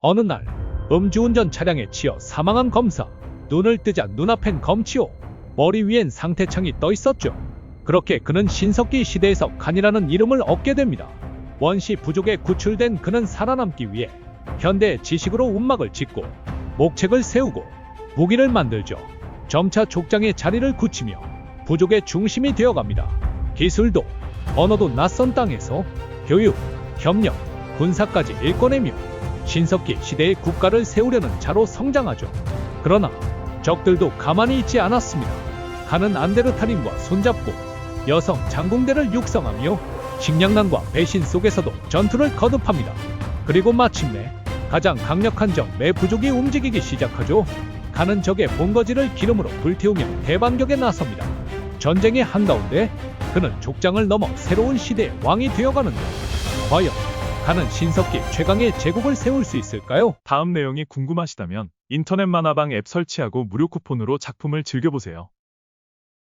어느 날 음주운전 차량에 치여 사망한 검사. 눈을 뜨자 눈앞엔 검치오. 머리 위엔 상태창이 떠 있었죠. 그렇게 그는 신석기 시대에서 칸이라는 이름을 얻게 됩니다. 원시 부족에 구출된 그는 살아남기 위해 현대의 지식으로 운막을 짓고 목책을 세우고 무기를 만들죠. 점차 족장의 자리를 굳히며 부족의 중심이 되어갑니다. 기술도 언어도 낯선 땅에서 교육, 협력, 군사까지 일궈내며 신석기 시대의 국가를 세우려는 자로 성장하죠. 그러나 적들도 가만히 있지 않았습니다. 가는 안데르탈인과 손잡고 여성 장궁대를 육성하며 식량난과 배신 속에서도 전투를 거듭합니다. 그리고 마침내 가장 강력한 적 매부족이 움직이기 시작하죠. 가는 적의 본거지를 기름으로 불태우며 대반격에 나섭니다. 전쟁의 한가운데 그는 족장을 넘어 새로운 시대의 왕이 되어가는데 과연 가는 신석기 최강의 제국을 세울 수 있을까요? 다음 내용이 궁금하시다면 인터넷 만화방 앱 설치하고 무료 쿠폰으로 작품을 즐겨보세요.